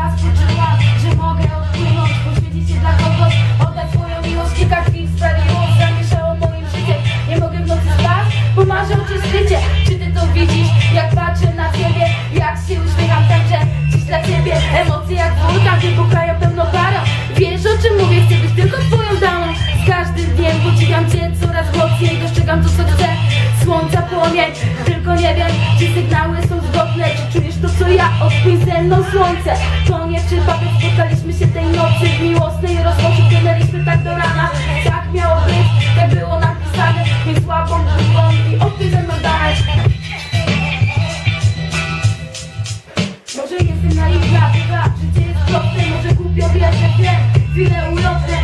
raz poczułam, że mogę odpłynąć. Poświęcić się dla kogoś, oddać swoją miłość. Kilka chwil sprawiło, zamieszało moim życiem Nie mogę w nocy spać, bo marzę o czystycie Czy ty to widzisz, jak patrzę na ciebie Jak się uśmiecham także dziś dla ciebie. Emocje jak wulkan wybuchają pełną parą. Wiesz o czym mówię, chcę być tylko twoją damą. Z każdym dniem podziwiam cię coraz mocniej Dostrzegam to co chcę, słońca płomień Tylko nie wiem, czy sygnały odpłyń ze mną słońce. To nie przypadek, spotkaliśmy się tej nocy W miłosnej rozmowie. Płynęliśmy tak do rana. Tak miało być, tak było napisane. Więc łapą drugą i odpłyń ze mną dalej Może jestem naiwna, bywa, życie jest proste Może głupio wierzę, wiem, chwile ulotne